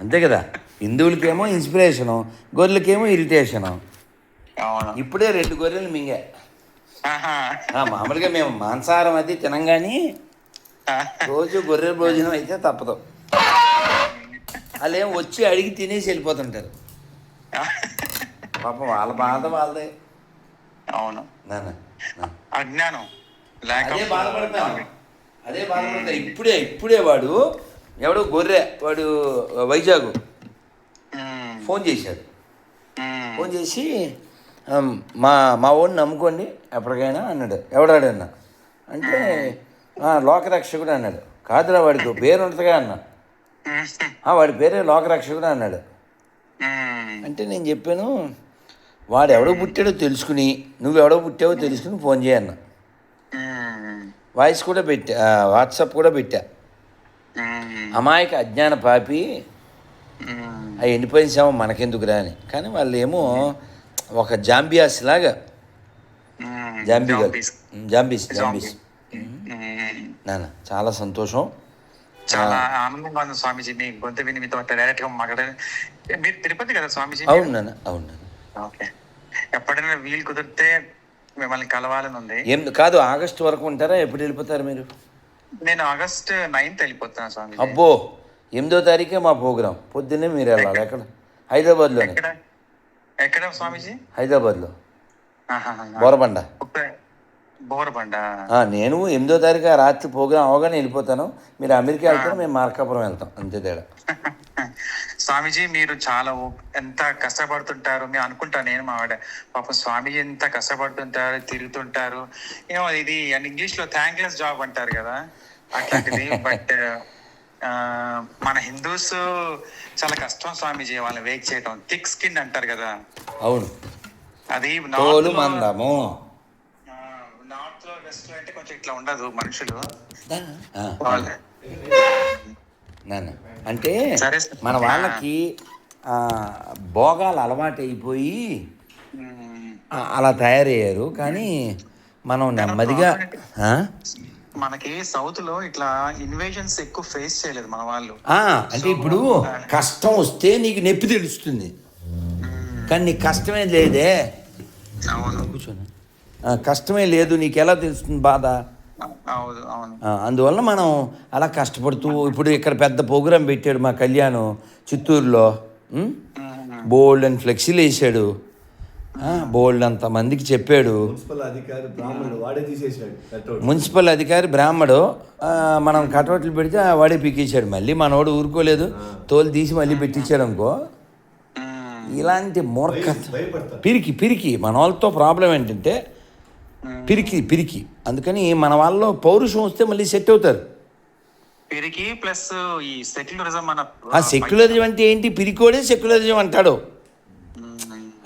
అంతే కదా. హిందువులకేమో inspiration గొర్రెలకేమో irritation అవును. ఇప్పుడే రెండు గొర్రెలు మింగా. మామూలుగా మేము మాంసాహారం అది తినం కానీ రోజు గొర్రె భోజనం అయితే తప్పదు. వాళ్ళు వచ్చి అడిగి తినేసి వెళ్ళిపోతుంటారు. పాపం వాళ్ళ బాధ వాళ్ళదే. అవును. అజ్ఞానం. అదే బాధపడతాను అదే బాధపడతా. ఇప్పుడే ఇప్పుడే వాడు ఎవడో గొర్రె వాడు వైజాగ్. ఫోన్ చేశాడు. ఫోన్ చేసి "అమ్, మా మా ఓడిని నమ్ముకోండి ఎప్పటికైనా అన్నాడు. ఎవడాడు అన్న? అంటే "ఆ, లోకరక్షకుడు అన్నాడు. కాదురా వాడికి పేరు ఉంటుందిగా అన్న. ఉమ్, "ఆ, వాడి పేరే లోకరక్షకుడు అన్నాడు. అంటే నేను చెప్పాను వాడు ఎవడో పుట్టాడో తెలుసుకుని నువ్వు ఎవడో పుట్టావో తెలుసుకుని ఫోన్ చేయన్న వాయిస్ కూడా పెట్టా వాట్సాప్ కూడా పెట్టా. అమాయక అజ్ఞాన పాపి. ఆ ఎండిపోయిన శవం మనకెందుకురా అని. కానీ వాళ్ళు ఏమో ఒక జాంబియాస్ లాగా. zombies. జాంబీస్. జాంబీస్. నాన్న చాలా సంతోషం. చాలా ఆనందంగా ఉంది స్వామీజీ. మీ గొంతు విని మీతో డైరెక్ట్గా మీరు తిరుపతి కదా స్వామీజీ? అవును నాన్న అవును నాన్న. ఓకే. ఎప్పుడైనా వీలు కుదిరితే మిమ్మల్ని కలవాలని ఉంది? ఏం కాదు ఆగస్టు వరకు ఉంటారా? ఎప్పుడు వెళ్ళిపోతారు మీరు? నేను ఆగస్ట్ నైన్త్ వెళ్ళిపోతాను స్వామి అబ్బో ఎనిమిదో తారీఖే మా ప్రోగ్రాం. పొద్దున్నే మీరు వెళ్ళాలి. ఎక్కడ? హైదరాబాద్లోనే. ఎక్కడ? స్వామీజీ? హైదరాబాద్లో. బోరబండ. బోరబండ. ఆ, నేను ఎనిమిదో తారీఖు రాత్రి ప్రోగ్రాం అవగానే వెళ్ళిపోతాను. మీరు అమెరికా వెళ్తారు? మేము మార్కాపురం వెళ్తాం. అంతే తేడా. స్వామీజీ మీరు చాలా ఎంత కష్టపడుతుంటారు? మేము అనుకుంటా నేను మా ఆవిడ. పాపం స్వామీజీ ఎంత కష్టపడుతుంటారు తిరుగుతుంటారు. ఏమో ఇది ఇంగ్లీష్లో థ్యాంక్లెస్ జాబ్ అంటారు కదా. అట్లాంటిది. బట్ మన హిందూస్ చాలా కష్టం స్వామీజీ. వాళ్ళని వేక్ చేయడం థిక్ స్కిన్ అంటారు కదా. అవును. అది మందము. అంటే కొంచెం ఇట్లా ఉండదు మనుషులు. అంటే. మన వాళ్ళకి ఆ, భోగాలు అలవాటు అయిపోయి అలా తయారయ్యారు. కానీ మనం నెమ్మదిగా ఆ? మనకి సౌత్లో ఇట్లా ఇన్వేషన్స్ ఎక్కువ ఫేస్ చేయలేదు మన వాళ్ళు. ఆ, అంటే ఇప్పుడు కష్టం వస్తే నీకు నొప్పి తెలుస్తుంది. కానీ నీకు కష్టమే లేదే. అవును. కష్టమే లేదు నీకు ఎలా తెలుస్తుంది బాధ? అవును అవును. ఆ, అందువల్ల మనం అలా కష్టపడుతూ ఇప్పుడు ఇక్కడ పెద్ద ప్రోగ్రాం పెట్టాడు మా కళ్యాణం చిత్తూరులో? బోల్డ్ అని ఫ్లెక్సీలు వేసాడు. ఆ, బోల్డ్ అంత మందికి చెప్పాడు. మున్సిపల్ అధికారి బ్రాహ్మడు మనం కటౌట్లు పెడితే ఆ వాడే పీకేశాడు. మళ్ళీ మనోడు ఊరుకోలేదు. తోలు తీసి మళ్ళీ పెట్టించాడు అనుకో. ఇలాంటి మూర్ఖత. భయపడతారు. పిరికి పిరికి. మన వాళ్ళతో ప్రాబ్లం ఏంటంటే పిరికి పిరికి. అందుకని మన వాళ్ళలో పౌరుషం వస్తే మళ్ళీ సెట్ అవుతారు. పెరిగి ప్లస్ ఈ సెక్యులరిజం మన ఆ సెక్యులరిజం అంటే ఏంటి? పిరికోడే సెక్యులరిజం అంటాడు.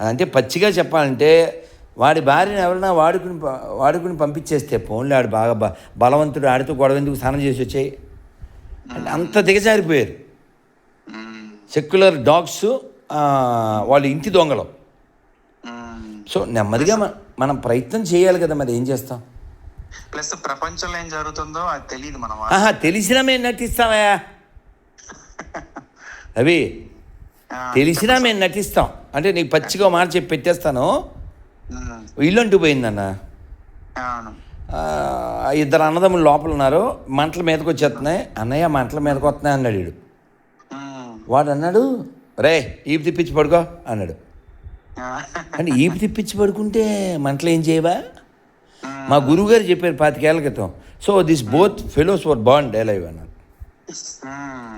అంటే పచ్చిగా చెప్పాలంటే వాడి భార్యను ఎవరైనా వాడుకుని వాడుకుని పంపించేస్తే ఫోన్లో ఆడు బాగా బలవంతుడు ఆడితో గొడవ ఎందుకు స్నానం చేసి వచ్చాయి? అంటే అంత దిగజారిపోయారు. సెక్యులర్ డాగ్స్ వాళ్ళ ఇంటి దొంగలు. సో నెమ్మదిగా మనం ప్రయత్నం చేయాలి కదా మరి ఏం చేస్తాం? ప్లస్ ప్రపంచంలో ఏం జరుగుతుందో అది తెలియదు మన ఆహా తెలిసినా మేము నటిస్తామా అవి తెలిసినా మేము నటిస్తాం. అంటే నీకు పచ్చిగా మాట చెప్పి పెట్టేస్తాను. ఇల్లు అంటూ పోయిందన్న అవును. ఆ, ఇద్దరు అన్నదమ్ములు లోపల ఉన్నారు. మంటల మీదకి వచ్చేస్తున్నాయి. అన్నయ్య మంటల మీదకి వస్తున్నాయి అన్నాడు వీడు. అన్నాడు రే ఈపు తిప్పించి పడుకో అన్నాడు. అంటే ఈపు తిప్పించి పడుకుంటే మంటలు ఏం చేయవా? మా గురువుగారు చెప్పారు పాతికేళ్ళ క్రితం. So this both fellows were bond డైలైవ్ అన్నారు.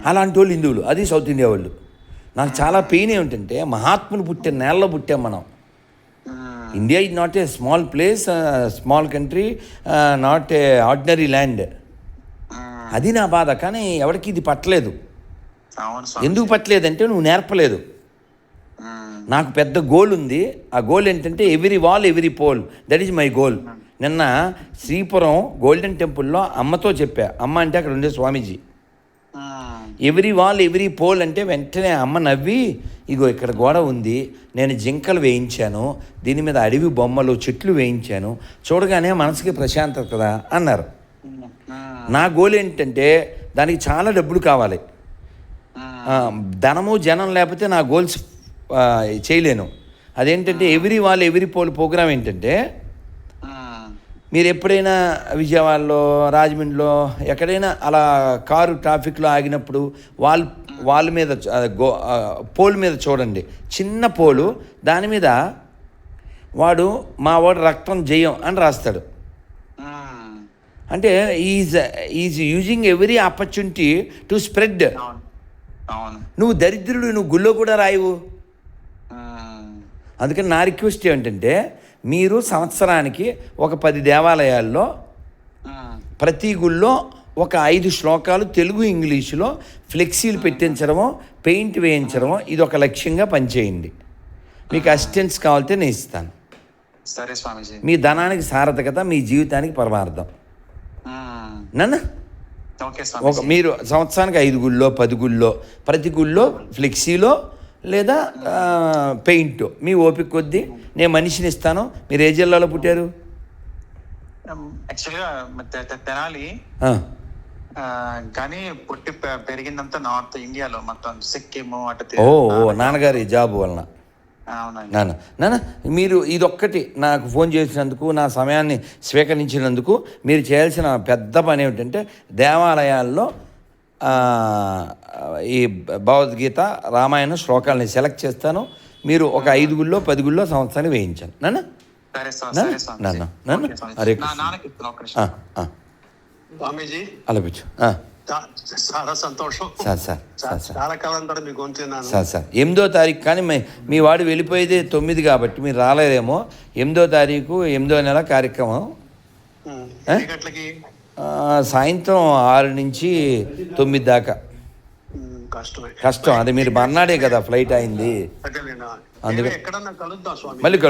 అలాంటి వాళ్ళు హిందువులు అది సౌత్ ఇండియా వాళ్ళు. నాకు చాలా పెయిన్ ఏమిటంటే మహాత్ములు పుట్టే నేలలో పుట్టాం మనం. India is not a small place small country not a ordinary land. అది నా బాధ కానీ ఎవరికి ఇది పట్టలేదు. ఎందుకు పట్టలేదంటే నువ్వు నేర్పలేదు. నాకు పెద్ద గోల్ ఉంది. ఆ గోల్ ఏంటంటే every wall every pole. That is my goal నిన్న శ్రీపురం గోల్డెన్ టెంపుల్లో అమ్మతో చెప్పా. అమ్మ అంటే అక్కడ ఉండే Swamiji. Every wall every pole అంటే వెంటనే అమ్మ నవ్వి ఇగో ఇక్కడ గోడ ఉంది. నేను జింకలు వేయించాను. దీని మీద అడవి బొమ్మలు చెట్లు వేయించాను. చూడగానే మనసుకి ప్రశాంతత కదా అన్నారు. నా గోల్ ఏంటంటే దానికి చాలా డబ్బులు కావాలి. ధనము జనం లేకపోతే నా గోల్స్ చేయలేను అదేంటంటే ఎవ్రీ వాళ్ళు ఎవ్రీ పోల్ ప్రోగ్రామ్ ఏంటంటే. మీరు ఎప్పుడైనా విజయవాడలో రాజమండ్రిలో ఎక్కడైనా అలా కారు ట్రాఫిక్లో ఆగినప్పుడు వాళ్ళ వాళ్ళ మీద గో పోల్ మీద చూడండి చిన్న పోలు దాని మీద వాడు మా వాడు రక్తం జయం అని రాస్తాడు. అంటే is is using every opportunity to spread నువ్వు దరిద్రుడు నువ్వు గుళ్ళో కూడా రాయవు. అందుకని నా రిక్వెస్ట్ ఏంటంటే మీరు సంవత్సరానికి ఒక పది దేవాలయాల్లో. ప్రతి గుళ్ళో ఒక ఐదు శ్లోకాలు తెలుగు ఇంగ్లీషులో ఫ్లెక్సీలు పెట్టించడమో పెయింట్ వేయించడమో ఇది ఒక లక్ష్యంగా పనిచేయండి. మీకు అసిస్టెన్స్ కావాలితే నేను ఇస్తాను. సరే స్వామీజీ. మీ ధనానికి సార్థకత మీ జీవితానికి పరమార్థం. నన్ను? ఒక మీరు సంవత్సరానికి ఐదు గుళ్ళో పది గుళ్ళో ప్రతి గుళ్ళో ఫ్లెక్సీలో లేదా పెయింట్. మీ ఓపిక కొద్దీ నేను మనిషిని ఇస్తాను. మీరు ఏ జిల్లాలో పుట్టారు? యాక్చువల్గా తెనాలి. కానీ పుట్టి పెరిగిందంతా నార్త్ ఇండియాలో మొత్తం సిక్కిం అటు ఓ నాన్నగారి జాబ్ వలన. నాన్న నాన్న మీరు ఇదొక్కటి నాకు ఫోన్ చేసినందుకు నా సమయాన్ని స్వీకరించినందుకు మీరు చేయాల్సిన పెద్ద పని ఏమిటంటే దేవాలయాల్లో ఈ భగవద్గీత రామాయణ శ్లోకాలని సెలెక్ట్ చేస్తాను. మీరు ఒక ఐదు గుళ్ళో పది గుళ్ళో సంవత్సరాన్ని వేయించాను నాన్న. హరే చాలా సంతోషం. Sir sir sir sir. చాలా కాలం తర్వాత సార్ సార్. ఎనిమిదో తారీఖు కానీ మీ వాడు వెళ్ళిపోయేది తొమ్మిది కాబట్టి మీరు రాలేరేమో. ఎనిమిదో తారీఖు ఎనిమిదో నెల కార్యక్రమం. గంటలకి? సాయంత్రం ఆరు నుంచి తొమ్మిది దాకా. కష్టం. అది మీరు మర్నాడే కదా ఫ్లైట్ అయింది. అందుకే- మళ్ళీ కలు